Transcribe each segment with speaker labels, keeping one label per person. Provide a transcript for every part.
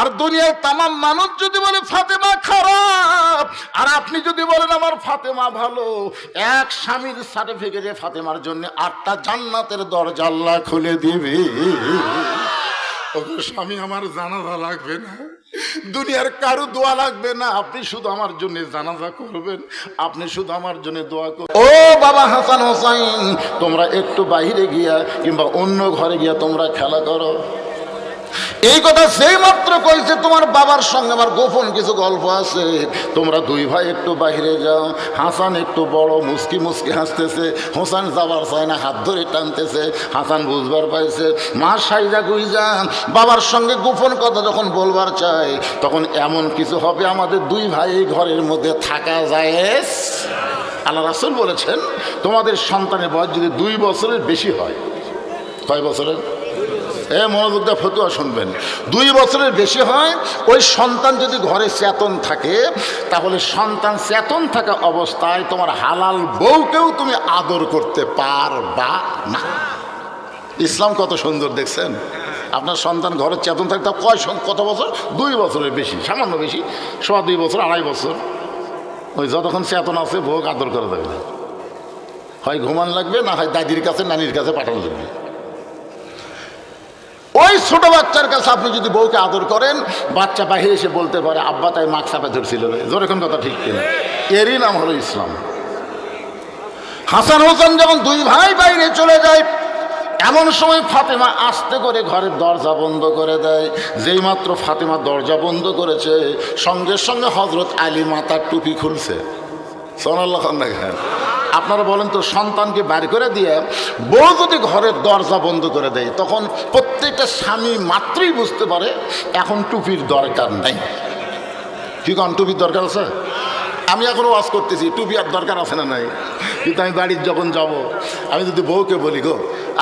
Speaker 1: আর দুনিয়ার তামাম মানুষ যদি বলে, ফাতেমা খারাপ। আর আপনি যদি বলেন, আমার ফাতেমা ভালো। এক স্বামীর সার্টিফিকেটে ফাতেমার জন্য আটটা জান্নাতের দরজা আল্লাহ খুলে দিবে। স্বামী, আমার জানাজা লাগবে না। দুনিয়ার কারও দোয়া লাগবে না। আপনি শুধু আমার জন্য জানাজা করবেন। আপনি শুধু আমার জন্য দোয়া করবেন ও বাবা হাসান হোসাইন, তোমরা একটু বাইরে গিয়া কিংবা অন্য ঘরে গিয়া তোমরা খেলা করো। এই কথা সেই মাত্র কইছে তোমার বাবার সঙ্গে আমার গোপন কিছু গল্প আছে। তোমরা দুই ভাই একটু বাইরে যাও। হাসান একটু বড় মুস্কি মুসকি হাসতেছে। হোসান যাবার চায় না, হাত ধরে টানতেছে। হাসান বুঝবার পাইছে, মা, সাইজা গুইজা বাবার সঙ্গে গোপন কথা যখন বলবার চায়, তখন এমন কিছু হবে আমাদের দুই ভাই ঘরের মধ্যে থাকা যায়। আল্লাহ রাসুল বলেছেন, তোমাদের সন্তানের বয়স যদি দুই বছরের বেশি হয়। কয় বছরের? এ মনোযোগ দিয়ে ফতুয়া শুনবেন। দুই বছরের বেশি হয়, ওই সন্তান যদি ঘরে চেতন থাকে, তাহলে সন্তান চেতন থাকা অবস্থায় তোমার হালাল বউকেও তুমি আদর করতে পারবা না। ইসলাম কত সুন্দর, দেখছেন? আপনার সন্তান ঘরে চেতন থাকে তা কয় কত বছর? দুই বছরের বেশি, সামান্য বেশি, সোয়া দুই বছর, আড়াই বছর। ওই যতক্ষণ চেতন আছে বউ আদর করে দেবে হয় ঘুমান লাগবে, না হয় দাদির কাছে, নানির কাছে পাঠানো লাগবে। ওই ছোট বাচ্চার কাছে আপনি যদি বউকে আদর করেন, বাচ্চা বাহিরে এসে বলতে পারে, আব্বা, তাই মাক চাপে ধরছিল যেরকম কথা ঠিক কিনা? এরই নাম হলো ইসলাম। হাসান হোসেন যখন দুই ভাই বাইরে চলে যায়, এমন সময় ফাতেমা আস্তে করে ঘরের দরজা বন্ধ করে দেয়। যেই মাত্র ফাতেমা দরজা বন্ধ করেছে, সঙ্গে সঙ্গে হজরত আলী মাতার টুপি খুলছে। খান আপনারা বলেন তো, সন্তানকে বাড়ি করে দিয়ে বউ যদি ঘরের দরজা বন্ধ করে দেয়, তখন প্রত্যেকটা স্বামী মাত্রই বুঝতে পারে, এখন টুপির দরকার নেই। কি কারণ টুপির দরকার আছে? আমি এখনও ওয়াজ করতেছি, টুপি আর দরকার আছে না নাই? কিন্তু আমি বাড়ির যখন যাব, আমি যদি বউকে বলি, গো,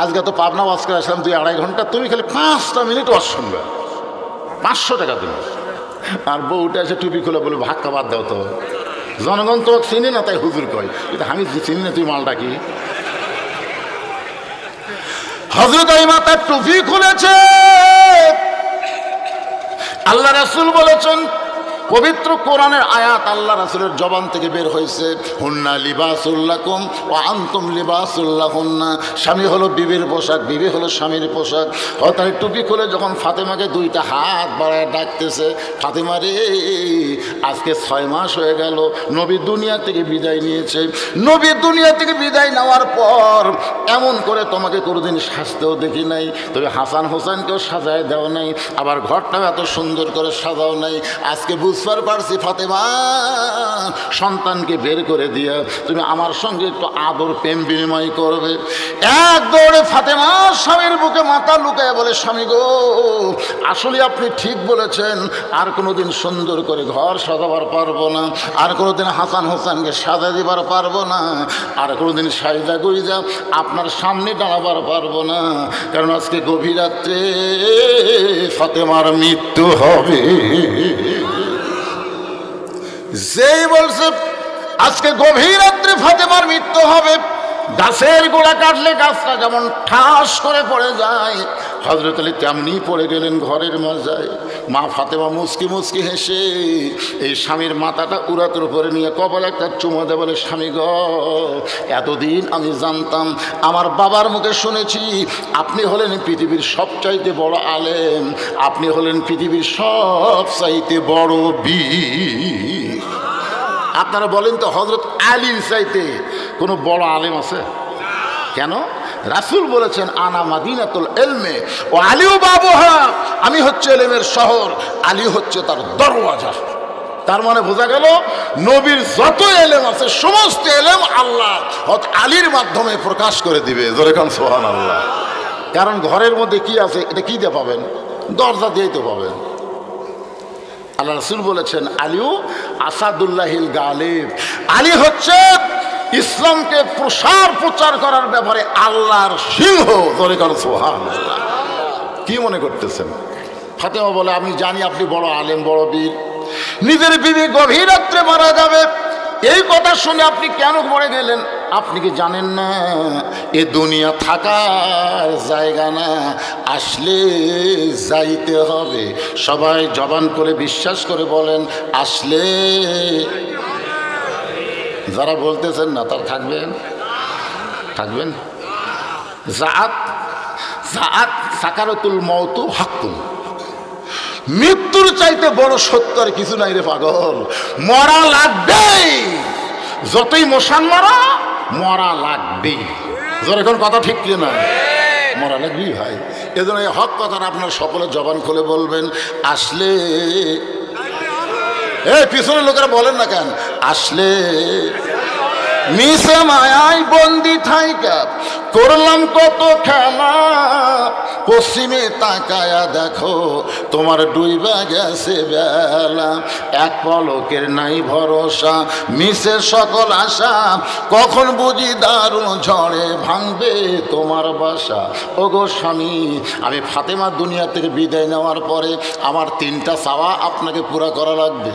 Speaker 1: আজকে তো পাবনা ওয়াজ করে আসলাম, তুই আড়াই ঘণ্টা, তুমি খালি পাঁচটা মিনিট ওয়াজ শুনবে। পাঁচশো টাকা তুমি আর বউটা এসে টুপি খুলে বলে ভাক্কা বাদ দাও তো। জনগণ তো চিনি না, তাই হুজুর কয়, কিন্তু আমি চিনি না, তুই মালটা কি? হজরত আলী মাতার টুপি খুলেছে আল্লাহ রাসুল বলেছেন পবিত্র কোরআনের আয়াত আল্লাহ রাসুলের জবান থেকে বের হয়েছে। হুন্না লিবাসুল্লাকুম ও আন্তম লিবাসুল্লাহ হুন্না স্বামী হলো বিবির পোশাক, বিবি হলো স্বামীর পোশাক। হতায় টুপি খুলে যখন ফাতেমাকে দুইটা হাত বাড়ায় ডাকতেছে, ফাতেমা রে, আজকে ছয় মাস হয়ে গেল, নবী দুনিয়া থেকে বিদায় নিয়েছে। নবী দুনিয়া থেকে বিদায় নেওয়ার পর এমন করে তোমাকে কোনোদিন সাজতেও দেখি নাই। তবে হাসান হোসেনকেও সাজায় দেওয়া নাই, আবার ঘরটাও এত সুন্দর করে সাজাও নাই। আজকে বুঝবার পারছি, ফাতেমা। সন্তানকে বের করে দিয়া তুমি আমার সঙ্গে একটু আদর, প্রেম বিনিময় করবে। এক দৌড়ে ফাতেমা স্বামীর বুকে মাথা লুকায় বলে, স্বামী গো, আসলে আপনি ঠিক বলেছেন, আর কোনোদিন সুন্দর করে ঘর সাজাবার পারব না, আর কোনোদিন হাসান হোসেনকে সাজা দিবার পারব না, আর কোনোদিন সাইজা গুইজা আপনার সামনে দাঁড়াবার পারব না, কারণ আজকে গভীর রাত্রে ফাতেমার মৃত্যু হবে। যেই বলছে, আজকে গভীর রাত্রে ফাতেমার মৃত্যু হবে, গাছের গোড়া কাটলে গাছটা যেমন ঠাস করে পড়ে যায়। হজরত আলী তেমনি পড়ে গেলেন ঘরের মজায় মা ফাতেমা মুসকি মুসকি হেসে, এই স্বামীর মাথাটা উড়াতের উপরে নিয়ে কপালে একটা চুমো দেয় বলে, স্বামী গ, এতদিন আমি জানতাম, আমার বাবার মুখে শুনেছি, আপনি হলেন পৃথিবীর সবচাইতে বড় আলেম, আপনি হলেন পৃথিবীর সবচাইতে বড় বীর। আপনারা বলেন তো হজরত আলীর চাইতে কোনো বড় আলেম আছে? কেন? রাসুল বলেছেন, আনা মাদিনাতুল এলমে ও আলিও বাবুহা। আমি হচ্ছে এলেমের শহর, আলী হচ্ছে তার দরওয়াজা। তার মানে বোঝা গেল, নবীর যত এলেম আছে, সমস্ত এলেম আল্লাহ আলীর মাধ্যমে প্রকাশ করে দিবে। জোরেখান সোহান আল্লাহ কারণ ঘরের মধ্যে কি আছে, এটা কি দিয়ে পাবেন? দরজা দিয়েই তো পাবেন। আল্লাহ রসুল বলেছেন আলিও আসাদুল্লাহিল গালিব। আলী হচ্ছে ইসলামকে প্রসার প্রচার করার ব্যাপারে আল্লাহর সিংহ। ধরে কর কি মনে করতেছেন? ফাতেমা বলে, আমি জানি আপনি বড় আলেম, বড় বীর। নিজের বিবি গভীর রাত্রে মারা যাবে। এই কথা শুনে আপনি কেন মরে গেলেন? আপনি কি জানেন না? এ দুনিয়া থাকার জায়গা না। আসলে যাইতে হবে। সবাই জবান করে বিশ্বাস করে বলেন, আসলে যারা বলতেছেন না, তার থাকবেন? থাকবেন? জাত জাত সাকারতুল মৌতু হাক্কুন। মৃত্যুর চাইতে বড় সত্য আর কিছু নাই রে পাগল। মরা লাগবেই। যতই মশান মারা, মরা লাগবেই। জোর, এখন কথা ঠিক না মরা লাগবেই ভাই। এজন্য এই হক কথাটা আপনার সকলে জবান খুলে বলবেন, আসলে এই পিছনের লোকেরা বলেন না কেন? আসলে মিশে মায়াই বন্দি থাইকা করলাম কত খেলা পশ্চিমে তাকায়া দেখো, তোমার ডুইবা গেছে বেলা। এক পলকের নাই ভরসা মিশে সকল আশা। কখন বুঝি দারুণ ঝড়ে ভাঙবে তোমার বাসা। ও গো স্বামী, আমি ফাতেমা দুনিয়া থেকে বিদায় নেওয়ার পরে আমার তিনটা চাওয়া আপনাকে পুরা করা লাগবে।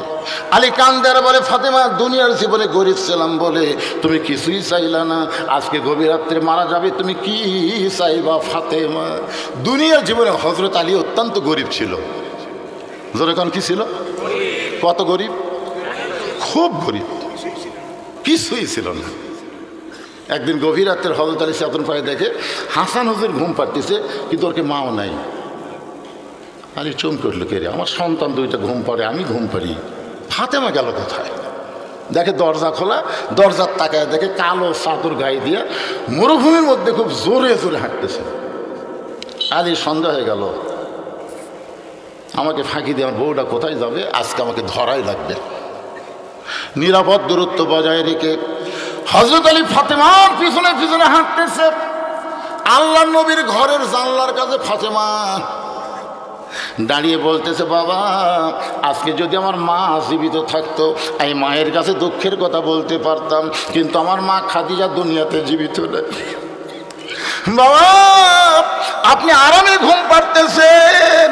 Speaker 1: আলী কান্দার বলে, ফাতেমা, দুনিয়ার জীবনে গরিব ছিলাম বলে তুমি কিছুই চাইলা না। আজকে গভীর রাত্রে মারা যাবে, তুমি কি চাইবা ফাতেমা? দুনিয়ার জীবনে হজরত আলী অত্যন্ত গরিব ছিল। যেরকম কি ছিল? কত গরিব? খুব গরিব। কিছুই ছিল না। একদিন গভীর রাত্রের হজরত আলী চেতন পায়ে দেখে, হাসান হুজুর ঘুম পাড়তেছে, কিন্তু ওরকে মাও নাই। আরে চমকে উঠল, কে রে? আমার সন্তান দুইটা ঘুম পাড়ে, আমি ঘুম পাড়ি। ফাতেমা গেল কোথায়? দেখে দরজা খোলা, দরজার তাকায় দেখে কালো চাদর গায়ে দিয়ে, মরুভূমির মধ্যে খুব জোরে জোরে হাঁটতেছে। আলি সন্ধ্যা হয়ে গেল। আমাকে ফাঁকি দিয়ে আমার বউটা কোথায় যাবে? আজকে আমাকে ধরাই লাগবে। নিরাপদ দূরত্ব বজায় রেখে হজরত আলী ফাতেমার পিছনে পিছনে হাঁটতেছে। আল্লাহ নবীর ঘরের জানলার কাছে ফাতেমা দাঁড়িয়ে বলতেছে, বাবা, আজকে যদি আমার মা জীবিত থাকতো এই মায়ের কাছে দুঃখের কথা বলতে পারতাম, কিন্তু আমার মা খাদিজা দুনিয়াতে জীবিত নেই। বাবা, আপনি আরামে ঘুম পারতেছেন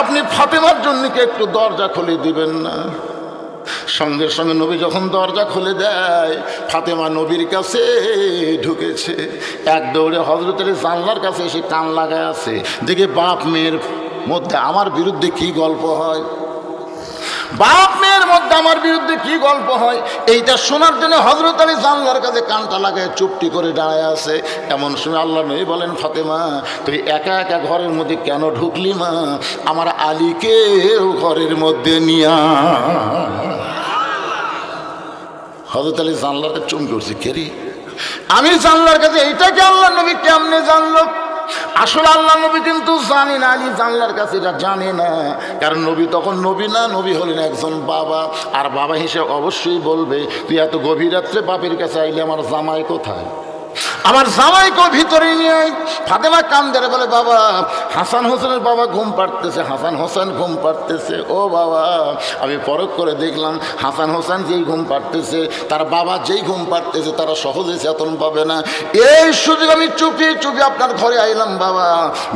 Speaker 1: আপনি ফাতেমার জন্যকে একটু দরজা খুলে দিবেন না। সঙ্গে সঙ্গে নবী যখন দরজা খুলে দেয়, ফাতেমা নবীর কাছে ঢুকেছে। এক দৌড়ে হজরতের জানলার কাছে এসে কান লাগায় আছে। দেখে বাপ মেয়ের মধ্যে আমার বিরুদ্ধে কি গল্প হয়? বাপ মেয়ের মধ্যে আমার বিরুদ্ধে কি গল্প হয়? এইটা শোনার জন্য হজরত আলী জানলার কাছে কানটা লাগায় চুপটি করে দাঁড়ায় আছে। এমন সময় আল্লাহ নবী বলেন, ফাতেমা, তুই একা একা ঘরের মধ্যে কেন ঢুকলি মা? আমার আলীকেও ঘরের মধ্যে নিয়া হজরত আলী জানলার কাছে চুমকে উঠছে কেরি আমি জানলার কাছে এইটাকে আল্লাহ নবী কেমনে জানলো? আসলে আল্লাহ নবী কিন্তু জানি না আলী জানলার কাছে এটা জানে না। কারণ নবী তখন নবী না, নবী হলেন একজন বাবা। আর বাবা হিসেবে অবশ্যই বলবে, তুই এত গভীর রাত্রে বাপের কাছে আইলে, আমার জামাই কোথায়? আমার জামাইকে ভিতরে নিয়ে। ফাতেমা কান্দারে বলে, বাবা, হাসান হোসেনের বাবা ঘুম পাড়তেছে, হাসান হোসেন ঘুম পাড়তেছে। ও বাবা, আমি পরখ করে দেখলাম, হাসান হোসেন যেই ঘুম পাড়তেছে, তার বাবা যেই ঘুম পাড়তেছে, তারা সহজে চেতন পাবে না। এই সুযোগ আমি চুপি চুপি আপনার ঘরে আইলাম, বাবা।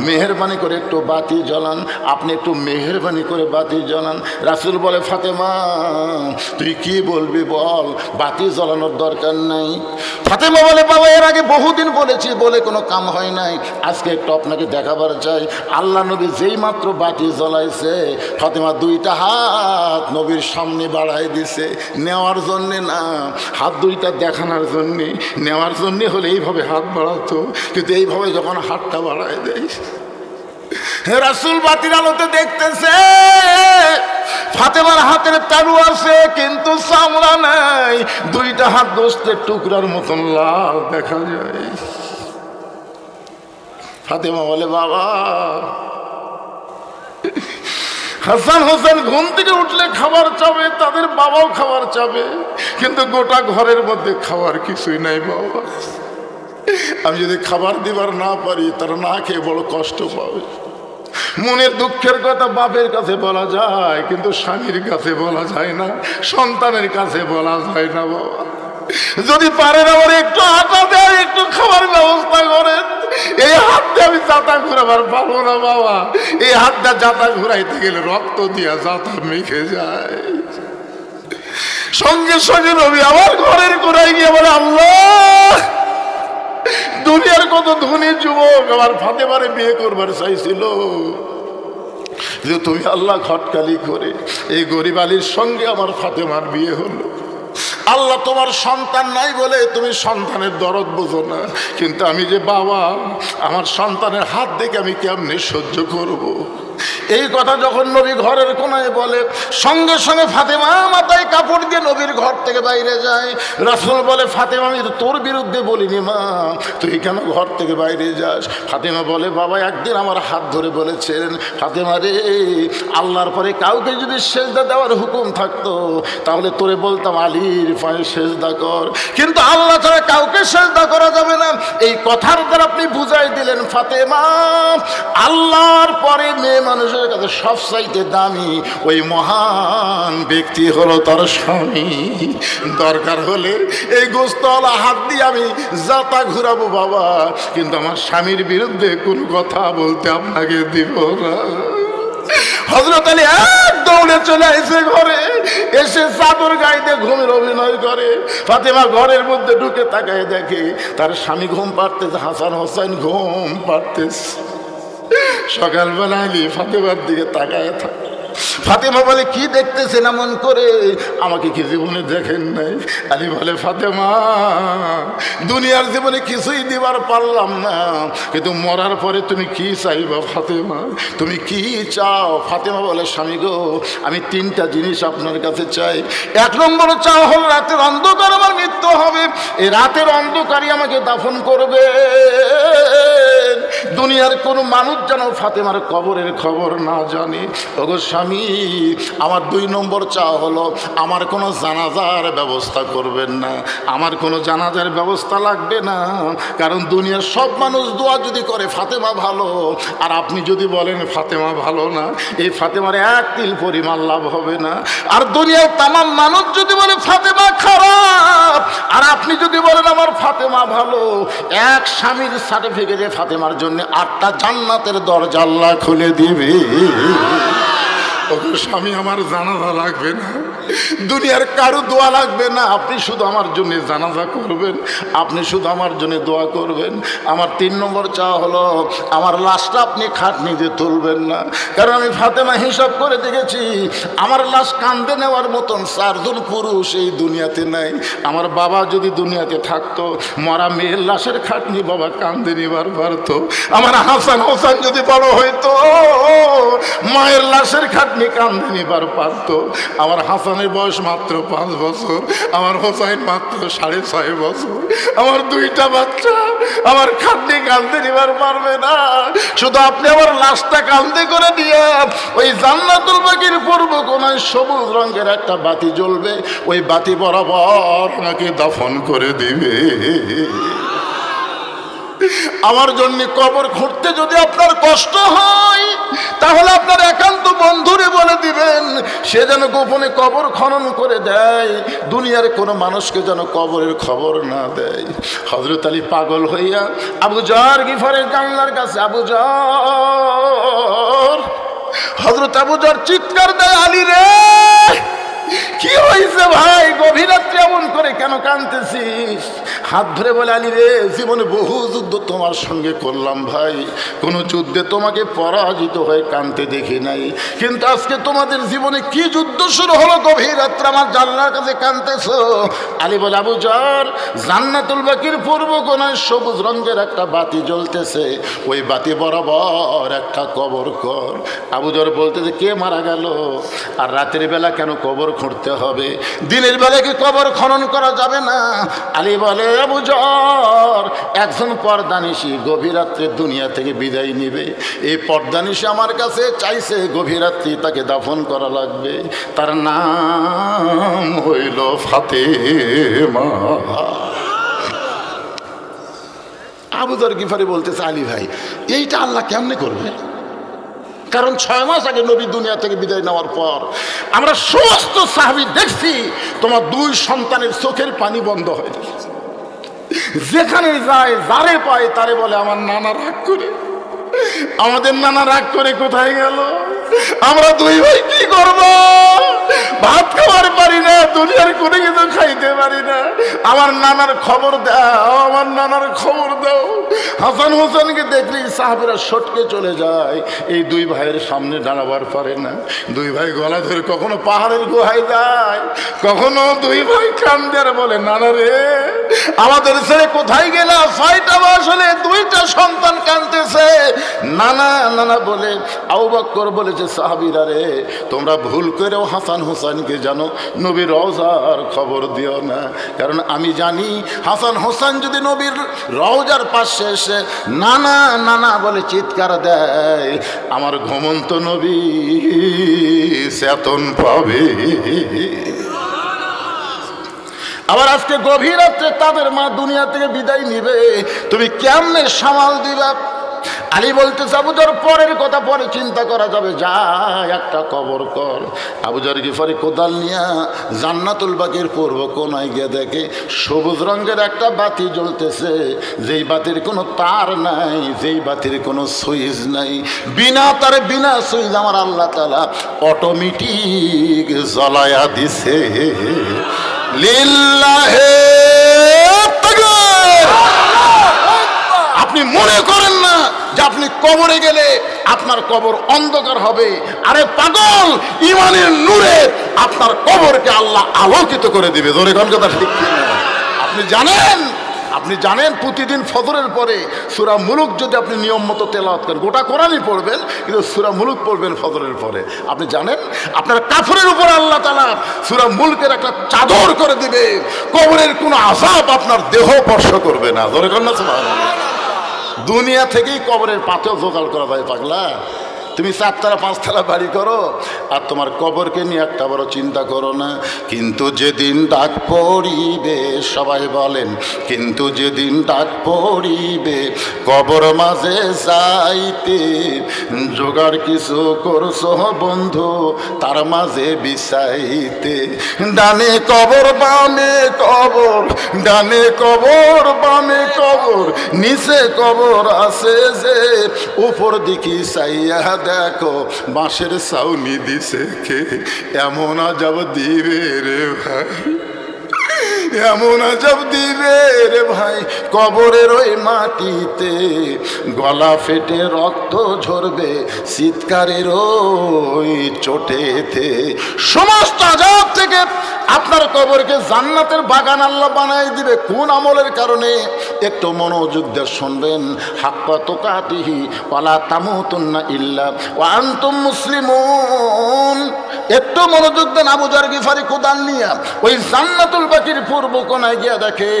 Speaker 1: মেহরবানি করে একটু বাতি জ্বলান, আপনি একটু মেহরবানি করে বাতি জ্বলান। রাসুল বলে, ফাতেমা, তুই কি বলবি বল? বাতি জ্বলানোর দরকার নাই। ফাতেমা বলে, বাবা, এর আগে বহুদিন বলেছি, বলে কোনো কাম হয় নাই। আজকে একটু আপনাকে দেখাবার চাই। আল্লাহ নবী যেই মাত্র বাতি জ্বলাইছে, ফাতেমা দুইটা হাত নবীর সামনে বাড়াই দিছে, নেওয়ার জন্যে না, হাত দুইটা দেখানোর জন্যে, নেওয়ার জন্যে হলে এইভাবে হাত বাড়াতো, কিন্তু এইভাবে যখন হাতটা বাড়ায় দেয় রাসুল বাতির আলোতে দেখতেছে ফাতেমার হাতের তালু আছে, কিন্তু চামড়া নাই। দুইটা হাত দোস্তের টুকরার মতন লাল দেখা যায়। ফাতেমা বলে, বাবা। হাসান হোসেন, ঘুম থেকে উঠলে খাবার চাবে, তাদের বাবাও খাবার চাবে, কিন্তু গোটা ঘরের মধ্যে খাবার কিছুই নাই বাবা। আমি যদি খাবার দিবার না পারি, তারা না খেয়ে বড় কষ্ট পাবে। মনের দুঃখের কথা বাপের কাছে বলা যায়, কিন্তু স্বামীর কাছে বলা যায় না, সন্তানের কাছে বলা যায় না বাবা। যদি পারেন আমার একটু আটা দেয় একটু খাবার ব্যবস্থা করেন। এই হাত দিয়ে আমি যাতা ঘুরাবার পাবো না বাবা। এই হাতটা যাতা ঘুরাইতে গেলে রক্ত দিয়া যাতা মেখে যায়। সঙ্গে সঙ্গে রবি আমার ঘরের ঘুরাই গিয়ে বলে, আল্লাহ! দুনিয়ার কত ধনী যুবক, আমার ফাতেমারে বিয়ে করবার চাইছিল। যে তুমি আল্লাহ খটকালি করে এই গরিব আলীর সঙ্গে আমার ফাতেমার বিয়ে হলো। আল্লাহ তোমার সন্তান নাই বলে তুমি সন্তানের দরদ বোঝো না। কিন্তু আমি যে বাবা, আমার সন্তানের হাত দেখে আমি কেমনে সহ্য করব। এই কথা যখন নবী ঘরের কোনায় বলে, সঙ্গে সঙ্গে ফাতেমা মাথায় কাপড় দিয়ে নবীর ঘর থেকে বাইরে যায়। রাসুল বলে, ফাতেমা, আমি তোর বিরুদ্ধে বলিনি মা, তুই কেন ঘর থেকে বাইরে যাস? ফাতেমা বলে, বাবা, একদিন আমার হাত ধরে বলেছেন, ফাতেমা রে, আল্লাহর পরে কাউকে যদি সেজদা দেওয়ার হুকুম থাকতো, তাহলে তোরে বলতাম, আলীর পায়ে সেজদা কর। কিন্তু আল্লাহ ছাড়া কাউকে সেজদা করা যাবে না। এই কথার দ্বারা আপনি বুঝাই দিলেন, ফাতেমা, আল্লাহর পরে মেয়ে মানুষের কাছে সব সবচাইতে দামি ওই মহান ব্যক্তি হলো তার স্বামী। দরকার হলে এই গোস্তলা হাত দিয়ে আমি যাতা ঘুরাবো বাবা, কিন্তু আমার স্বামীর বিরুদ্ধে কোনো কথা বলতে আপনাকে দিব না। হজরত আলী এক দৌড়ে চলে আসে ঘরে, এসে চাদর গাইতে ঘুমের অভিনয় করে। ফাতেমা ঘরের মধ্যে ঢুকে তাকায় দেখে তার স্বামী ঘুম পাড়তেছে, হাসান হোসেন ঘুম পাড়তেছে। সকালবেলা আলি ফাতেমার দিকে তাকায় থাকে। ফাতেমা বলে, কি দেখতেছেন এমন করে? আমাকে কি জীবনে দেখেন নাই? আলী বলে, ফাতেমা, দুনিয়ার জীবনে কিছুই দিবার পারলাম না। কিন্তু মরার পরে তুমি কি চাইবা ফাতেমা? তুমি কি চাও? ফাতেমা বলে, স্বামী গো, আমি তিনটা জিনিস আপনার কাছে চাই। এক নম্বর চাও হল, রাতের অন্ধকার আমার মৃত্যু হবে। এই রাতের অন্ধকারই আমাকে দাফন করবে। দুনিয়ার কোনো মানুষ যেন ফাতেমার কবরের খবর না জানে। ওগো স্বামী আমার দুই নম্বর চাওয়া হলো, আমার কোনো জানাজার ব্যবস্থা করবেন না। আমার কোনো জানাজার ব্যবস্থা লাগবে না। কারণ দুনিয়ার সব মানুষ দোয়া যদি করে, ফাতেমা ভালো। আর আপনি যদি বলেন, ফাতেমা ভালো না, এই ফাতেমার এক তিল পরিমাণ লাভ হবে না। আর দুনিয়ার তামাম মানুষ যদি বলে, ফাতেমা খারাপ। আর আপনি যদি বলেন, আমার ফাতেমা ভালো। এক স্বামীর সার্টিফিকেটে ফাতেমার জন্য আটটা জান্নাতের দরজা আল্লাহ খুলে দিবে। ওকে স্বামী আমার জানাজা লাগবে না। দুনিয়ার কারও দোয়া লাগবে না। আপনি শুধু আমার জন্য জানাজা করবেন, আপনি শুধু আমার জন্য দোয়া করবেন। আমার তিন নম্বর চাওয়া হলো, আমার লাশটা আপনি খাটনি দিয়ে তুলবেন না। কারণ আমি ফাতেমা হিসাব করে দেখেছি, আমার লাশ কান্দে নেওয়ার মতন চারজন পুরুষ এই দুনিয়াতে নাই। আমার বাবা যদি দুনিয়াতে থাকতো, মরা মেয়ের লাশের খাটনি বাবা কান্দে নিবার পারতো। আমার হাসান হোসেন যদি বড় হইতো, মায়ের লাশের খাটনি কান্দে নিবার পারতো। আমার হাসানের বয়স মাত্র পাঁচ বছর, আমার হোসাইন মাত্র সাড়ে ছয় বছর। আমার দুইটা বাচ্চা, আমার খাটনি কান্দে নিবার পারবে না। শুধু আপনি আমার লাশটা কান্দে করে দিয়ে, ওই জান্নাতুল বাকির পূর্ব কোনায় সবুজ রঙের একটা বাতি জ্বলবে, ওই বাতি বরাবর আমাকে দফন করে দিবে। আমার জন্য কবর খুঁড়তে যদি আপনার কষ্ট হয়, তাহলে আপনার একান্ত বন্ধুরে বলে দিবেন, সে যেন গোপনে কবর খনন করে দেয়, দুনিয়ার কোনো মানুষকে যেন কবরের খবর না দেয়। হজরত আলী পাগল হইয়া আবু জার গিফারের জানলার কাছে, আবু জার হজরত আবু জার চিৎকার দেয়, আলী রে! কি হয়েছে ভাই? গভীর রাত্রে এমন করে কেন কাঁদতেছিস? হাত ধরে বলে, আলী রে, জীবনে বহু যুদ্ধ তোমার সঙ্গে করলাম ভাই। কোন যুদ্ধে তোমাকে পরাজিত হয়ে কাঁদতে দেখি নাই। কিন্তু আজকে তোমাদের জীবনে কি যুদ্ধ শুরু হলো? গভীর রাত্রে আমার জানলার কাছে কাঁদতেছ? আলী বলে, আবু জার, জান্নাতুল বাকির পূর্ব কোনায় সবুজ রঙের একটা বাতি জ্বলতেছে। ওই বাতি বরাবর একটা কবর কর আবু জর বলতেছে, কে মারা গেল? আর রাতের বেলা কেন কবর খুঁড়তে হবে। দিনের বেলা কি কবর খনন করা যাবে না? আলী বলে, আবু জর, একজন পর্দানিশি গভীর রাত্রে দুনিয়া থেকে বিদায় নিবে। এই পর্দানিশি আমার কাছে চাইছে গভীর রাত্রি তাকে দাফন করা লাগবে। তার নাম হইল ফাতেমা। আবুদর গিফারি বলতেছে, আলী ভাই, এইটা আল্লাহ কেমনে করবে? কারণ ছয় মাস আগে নবী দুনিয়া থেকে বিদায় নেওয়ার পর আমরা সমস্ত সাহাবি দেখছি, তোমার দুই সন্তানের চোখের পানি বন্ধ হয়ে যেখানে যায়, যারে পায়, তারে বলে, আমার নানা রাগ করে আমাদের নানা রাগ করে কোথায় গেল? আমরা দুই ভাই কি করব? ভাত খাবার পারি না, দুনিয়ার কোনো নানার খবর দাও, আমার নানার খবর দাও। হাসান হোসেনকে দেখলেই সাহাবিরা সটকে চলে যায়। এই দুই ভাইয়ের সামনে দাঁড়াবার পারে না। দুই ভাই গলা ধরে কখনো পাহাড়ের গুহায় যায়, কখনো দুই ভাই কান্দে বলে, নানা রে, আমাদের ছেলে কোথায় গেল? ছয়টা মাস হলে দুইটা সন্তান কানতেছে নানা নানা বলে আউ বক্কর বলেছে সাহাবিরা রে, তোমরা ভুল করেও হাসান হোসেনকে জানো, নবীর রওজার খবর দিও না। কারণ আমি জানি, হাসান হোসেন যদি নবীর রওজার পাশে এসে নানা নানা বলে চিৎকার দেয়, আমার ঘুমন্ত নবী চেতন পাবে। আবার আজকে গভীর রাত্রে তাদের মা দুনিয়া থেকে বিদায় নিবে। তুমি কেমনে সামাল দিবা আলী বলতে আবুজর পরের কথা পরে চিন্তা করা যাবে। যা, একটা কবর কর। আবুজর গিফারি, কোদাল নিয়া, জান্নাতুল বাকির পূর্ব কোনায় গিয়ে দেখে, সবুজ রঙের একটা বাতি জ্বলতেছে। যেই বাতির কোনো তার নাই, যেই বাতির কোনো সুইচ নাই। বিনা তার, বিনা সুইচ আমার আল্লাহ তালা অটোমেটিক জ্বলায়া দিছে। লিল্লাহে। আপনি মনে করেন না যে আপনি কবরে গেলে আপনার কবর অন্ধকার হবে। আরে পাগল, ইমানের নূরে আপনার কবরকে আল্লাহ আলোকিত করে দিবে। ধরে কোন কথা ঠিক আপনি জানেন? আপনি জানেন প্রতিদিন ফজরের পরে সুরা মুলুক যদি আপনি নিয়ম মতো তেলাওয়াত করেন, গোটা কোরআনই পড়বেন, কিন্তু সুরা মুলুক পড়বেন ফজরের পরে। আপনি জানেন? আপনার কাফরের উপর আল্লাহ তালা সুরা মুলকের একটা চাদর করে দিবে। কবরের কোনো আজাব আপনার দেহ স্পর্শ করবে না। ধরে সুবহানাল্লাহ। দুনিয়া থেকেই কবরের পাথর জোগাড় করা যায় পাগলা। তুমি চারতলা, পাঁচতলা বাড়ি করো, আর তোমার কবরকে নিয়ে একটা বড় চিন্তা করো না। কিন্তু যেদিন ডাক পড়িবে, সবাই বলেন, কিন্তু যেদিন ডাক পড়িবে, কবর মাঝে যাইতে জোগাড় কিছু করছ বন্ধু, তার মাঝে বিছাইতে। ডানে কবর, বামে কবর, ডানে কবর, বামে কবর, নিচে কবর আছে যে, উপর দিকে চাইয়া দেখো বাঁশের সাউনি দিছে কে? এমন আজাব দিবে রে ভাই। এমন আজব দিবে রে ভাই? কবরের ওই মাটিতে গলা ফেটে রক্ত ঝরবে শীতকারের ওই চোটেতে। সমস্ত আজব থেকে আপনার কবরকে জান্নাতের বাগান আল্লাহ বানাই দিবে। কোন আমলের কারণে? একটু মনোযোগ দিয়ে শুনবেন। হাক্কা তোকাতিহি ওয়ালা তামুতুন্না ইল্লা ওয়া আনতুম মুসলিমুন। একটু মনোযোগ দেন আবু জার গিফারি কোদাল নিয়া? ওই জান্নাতুল বাকির পূর্ব কোনায় গিয়া দেখে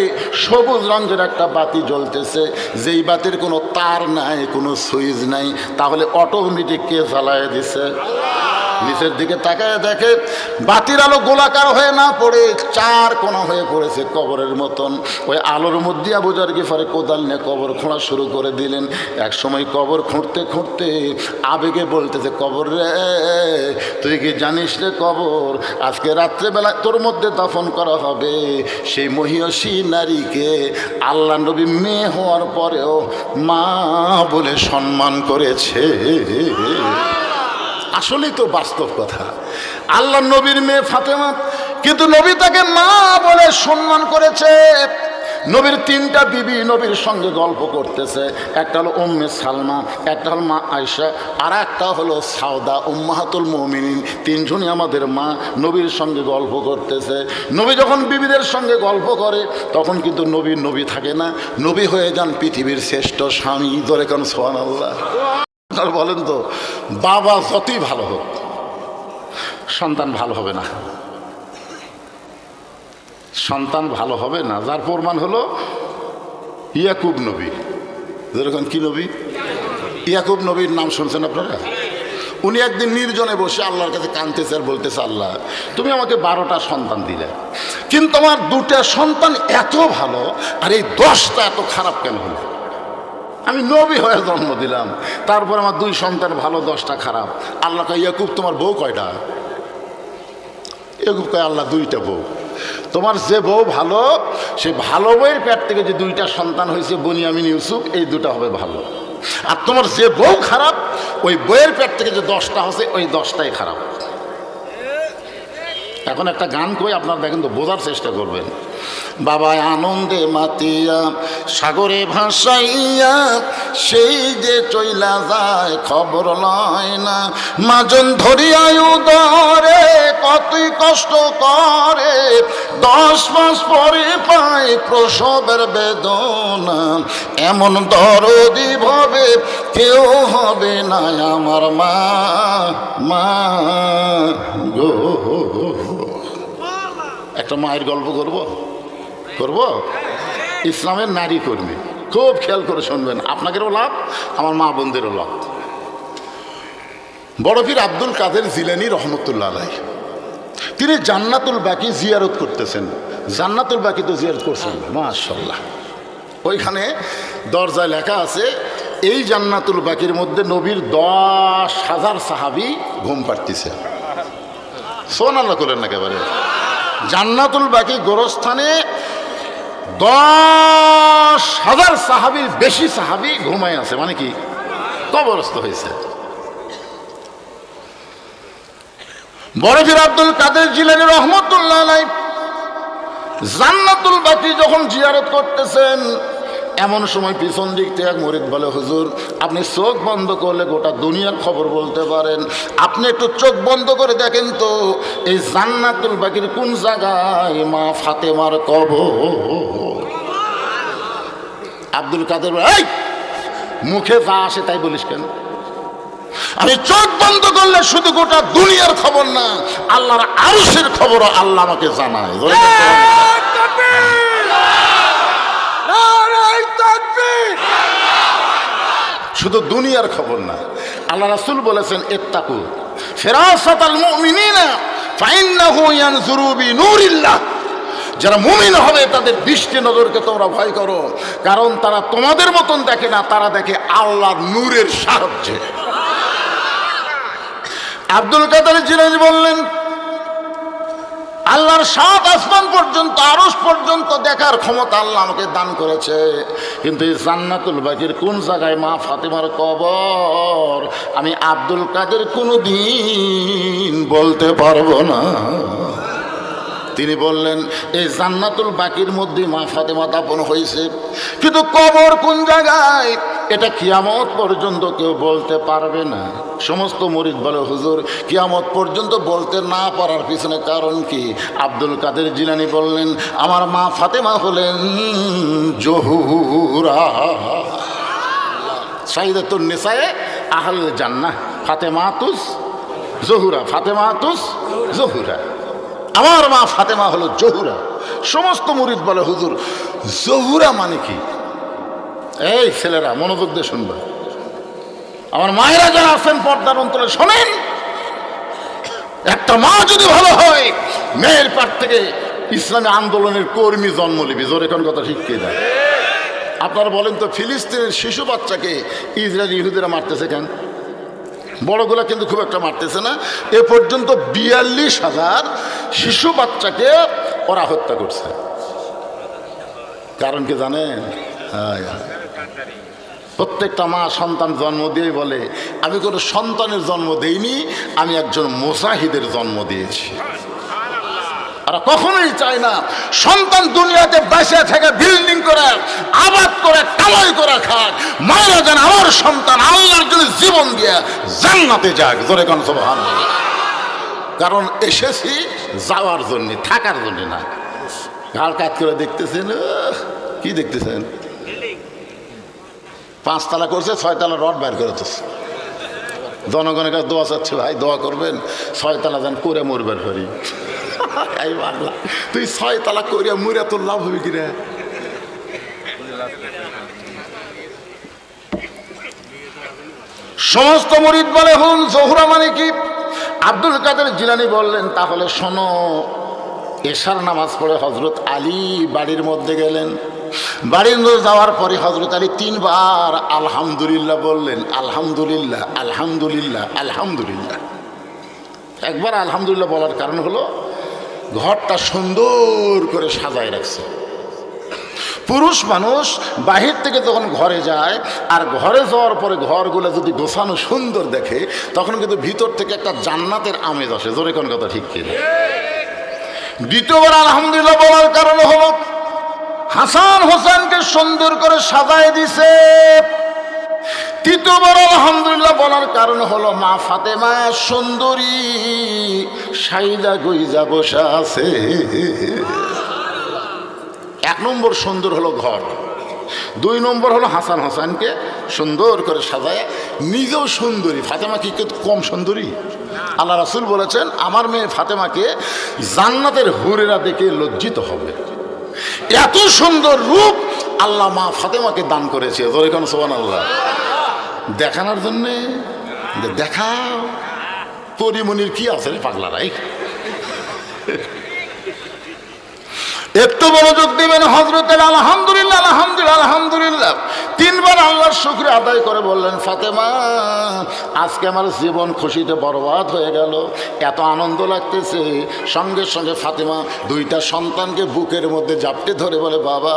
Speaker 1: সবুজ রঙের একটা বাতি জ্বলতেছে। যেই বাতির কোনো তার নাই, কোনো সুইচ নাই। তাহলে অটোমেটিক কে জ্বালায় দিছে? নিচের দিকে তাকায় দেখে, বাতির আলো গোলাকার হয়ে না পড়ে, চার কোনা হয়ে পড়েছে কবরের মতন। ওই আলোর মধ্যে আবুজার গিফারে কোদাল নিয়ে কবর খোঁড়া শুরু করে দিলেন। এক সময় কবর খুঁড়তে খুঁড়তে আবেগে বলতেছে, কবর রে, তুই কি জানিস রে কবর? আজকে রাত্রেবেলা তোর মধ্যে দাফন করা হবে। সেই মহিয়সী নারীকে আল্লাহ নবী মেয়ে হওয়ার পরেও মা বলে সম্মান করেছে। আসলেই তো বাস্তব কথা। আল্লাহ নবীর মেয়ে ফাতেমা, কিন্তু নবী তাকে মা বলে সম্মান করেছে। নবীর তিনটা বিবি নবীর সঙ্গে গল্প করতেছে। একটা হলো উম্মে সালমা, একটা হলো মা আয়সা আর একটা হলো সাউদা উম্মাহাতুল মমিনিন। তিনজনই আমাদের মা নবীর সঙ্গে গল্প করতেছে। নবী যখন বিবিদের সঙ্গে গল্প করে, তখন কিন্তু নবী নবী থাকে না। নবী হয়ে যান পৃথিবীর শ্রেষ্ঠ স্বামী ধরে কেন সোহান আল্লাহ আপনারা বলেন তো, বাবা যতই ভালো হোক, সন্তান ভালো হবে না। সন্তান ভালো হবে না, যার প্রমাণ হলো ইয়াকুব নবী। যেরকম কি নবী? ইয়াকুব নবীর নাম শুনছেন আপনারা? উনি একদিন নির্জনে বসে আল্লাহর কাছে কানতেছে আর বলতেছে, আল্লাহ, তুমি আমাকে বারোটা সন্তান দিলে। কিন্তু আমার দুটা সন্তান এত ভালো, আর এই দশটা এত খারাপ কেন হলো? আমি নবী হয়ে জন্ম দিলাম। তারপর আমার দুই সন্তান ভালো, দশটা খারাপ। আল্লাহ কয়, ইয়াকুব, তোমার বউ কয়টা? ইয়াকুব কয়, আল্লাহ দুইটা বউ। তোমার যে বউ ভালো, সে ভালো বউয়ের পেট থেকে যে দুইটা সন্তান হয়েছে, বনিয়ামিন, ইউসুফ, এই দুটা হবে ভালো। আর তোমার যে বউ খারাপ, ওই বইয়ের পেট থেকে যে দশটা হচ্ছে ওই দশটাই খারাপ। এখন একটা গান কই, আপনারা দেখেন তো বোঝার চেষ্টা করবেন। বাবা আনন্দে মাতিয়া, সাগরে ভাসাইয়া, সেই যে চইলা যায়, খবর লয় না। মাজন ধরিয়া উদরে, কতই কষ্ট করে। দশ মাস পরে পায় প্রসবের বেদনা। এমন দরদি ভাবে কেউ হবে না আমার মা মা। গো একটা মায়ের গল্প করব? করব? ইসলামের নারী কর্মী। খুব খেয়াল করে শুনবেন। আপনাদেরও লাভ, আমার মা বোনদেরও লাভ। বড় পীর আব্দুল কাদের জিলানি রহমতুল্লাহ আলাই তিনি জান্নাতুল বাকি জিয়ারত করতেছেন। জান্নাতুল বাকি তো জিয়ারত করছেন মাশাল্লাহ ওইখানে দরজায় লেখা আছে, এই জান্নাতুল বাকির মধ্যে নবীর দশ হাজার সাহাবি ঘুম পাড়তেছে। সোন আল্লাহ করলেন না একেবারে জান্নাতুল বাকি গোরস্থানে দশ হাজার সাহাবির বেশি সাহাবি ঘুমায় আছে মানে কি? কবরস্থ হয়েছে। বড় ফির আব্দুল কাদের জিলানি রহমতুল্লাহ জান্নাতুল বাকি যখন জিয়ারত করতেছেন এমন সময় পিছন দিক থেকে এক মরিদ বলে হুজুর আপনি চোখ বন্ধ করলে গোটা দুনিয়ার খবর বলতে পারেন। আপনি একটু চোখ বন্ধ করে দেখেন তো এই জান্নাতুল বাকির কোন জায়গায় মা ফাতেমার কব আব্দুল কাদের এই মুখে যা আসে তাই বলিস কেন? আমি চোখ বন্ধ করলে শুধু গোটা দুনিয়ার খবর না আল্লাহর আরশের খবরও আল্লাহ আমাকে জানায়। শুধু দুনিয়ার খবর না, আল্লাহ রাসূল বলেছেন, ইত্তাকু ফিরাসাতাল মুমিনিনা, ফাইন্নাহু ইয়ানজুরু বিনূরিল্লাহ। যারা মুমিন হবে, তাদের দৃষ্টি নজরকে তোমরা ভয় করো, কারণ তারা তোমাদের মতন দেখে না, তারা দেখে আল্লাহর নূরের সাহায্যে। আব্দুল কাদের জিলানি বললেন আল্লাহর সাত আসমান পর্যন্ত আরস পর্যন্ত দেখার ক্ষমতা আল্লাহ আমাকে দান করেছে। কিন্তু এই জান্নাতুল বাকির কোন জায়গায় মা ফাতেমার কবর? আমি আব্দুল কাদের কোনো দিন বলতে পারব না। তিনি বললেন, এই জান্নাতুল বাকির মধ্যে মা ফাতেমা দাপন হয়েছে। কিন্তু কবর কোন জায়গায়? এটা কিয়ামত পর্যন্ত কেউ বলতে পারবে না। সমস্ত মরিদ বলে, হুজুর, কিয়ামত পর্যন্ত বলতে না পারার পিছনে কারণ কি? আব্দুল কাদের জিলানি বললেন, আমার মা ফাতেমা হলেন জহুরা। সাইদাতুন নেশায় আহল জান্নাহ, ফাতেমাতুস জহুরা ফাতেমাতুস জহুরা। আমার মা ফাতেমা হলো জহুরা। সমস্ত মুরিদ বলে, হুজুর, জহুরা মানে কি? এই ছেলেরা, মনোযোগ দিয়ে শুনবে। আমার মায়েরা যারা আছেন পর্দার অন্তরে, শোনেন। একটা মা যদি ভালো হয়, মেয়ের পাট থেকে ইসলামী আন্দোলনের কর্মী জন্ম নিবি। জোর এখন কথা ঠিক কে দেয় আপনারা বলেন তো, ফিলিস্তিনের শিশু বাচ্চাকে ইসরায়েল ইহুদিরা মারতেছে কেন? বড়গুলা কিন্তু খুব একটা মারতেছে না। এ পর্যন্ত বিয়াল্লিশ হাজার শিশু বাচ্চাকে ওরা হত্যা করছে। কারণ কি জানেন। প্রত্যেকটা মা সন্তান জন্ম দিয়ে বলে, আমি কোনো সন্তানের জন্ম দেইনি, আমি একজন মোসাহিদের জন্ম দিয়েছি। ওরা কখনোই চায় না। সন্তান দুনিয়াতে বেঁচে থেকে বিল্ডিং করে, আবাদ করে, কামাই করে খাক। মায়েরা যেন আমার সন্তান, আল্লাহর জন্য জীবন দিয়ে জান্নাতে যাক। জোরে কোন সোহান কারণ এসেছি যাওয়ার জন্য, থাকার জন্য না। ঘাড় কাজ করে দেখতেছেন কি দেখতেছেন? পাঁচতলা করছে, ছয়তলা রড বের করেছে জনগণের কাছে দোয়া চাচ্ছে, ভাই, দোয়া করবেন, ছয়তলা যেন করে মরবার করি তুই ছয়তলা করিয়া মুড়ে তোর লাভ হবে কিরে? সমস্ত মরিদ বলে হুন জহুরা মানে কি? আব্দুল কাদের জিলানি বললেন, তাহলে শোনো, এশার নামাজ পড়ে হজরত আলী বাড়ির মধ্যে গেলেন। বাড়ির মধ্যে যাওয়ার পরে হজরত আলী তিনবার আলহামদুলিল্লাহ বললেন, আলহামদুলিল্লাহ আলহামদুলিল্লাহ আলহামদুলিল্লাহ। একবার আলহামদুলিল্লাহ বলার কারণ হলো ঘরটা সুন্দর করে সাজায় রাখছে। পুরুষ মানুষ বাহির থেকে যখন ঘরে যায় আর ঘরে যাওয়ার পরে ঘরগুলো যদি গোছানো সুন্দর দেখে, তখন কিন্তু ভিতর থেকে একটা জান্নাতের আমেজ আসে। জোরে কোন কথা ঠিক কিনা? দ্বিতীয়বার আলহামদুলিল্লাহ বলার কারণ হলো, হাসান হোসেনকে সুন্দর করে সাজায় দিছে। তৃতীয়বার আলহামদুলিল্লাহ বলার কারণ হলো, মা ফাতেমা সুন্দরী সাইদা গইজা বসা আছে। এক নম্বর সুন্দর হলো ঘর, দুই নম্বর হলো হাসান হাসানকে সুন্দর করে সাজায়, নিজেও সুন্দরী। ফাতেমা কি কম সুন্দরী? আল্লাহ রাসুল বলেছেন, আমার মেয়ে ফাতেমাকে জান্নাতের হুরেরা দেখে লজ্জিত হবে। এত সুন্দর রূপ আল্লাহ মা ফাতেমাকে দান করেছে। সোহান আল্লাহ দেখানোর জন্যে দেখাও পরিমণির কি আছে রে পাগলারাই একটু মনোযোগ দিবেন হজরতের আলহামদুলিল্লাহ আলহামদুলিল্লাহ আলহামদুলিল্লাহ। তিনবার আল্লাহর শুক্র আদায় করে বললেন, ফাতেমা, আজকে আমার জীবন খুশিতে বরবাদ হয়ে গেল। এত আনন্দ লাগতেছে। সঙ্গে সঙ্গে ফাতেমা দুইটা সন্তানকে বুকের মধ্যে জাপটে ধরে বলে, বাবা,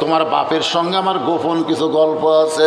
Speaker 1: তোমার বাপের সঙ্গে আমার গোপন কিছু গল্প আছে।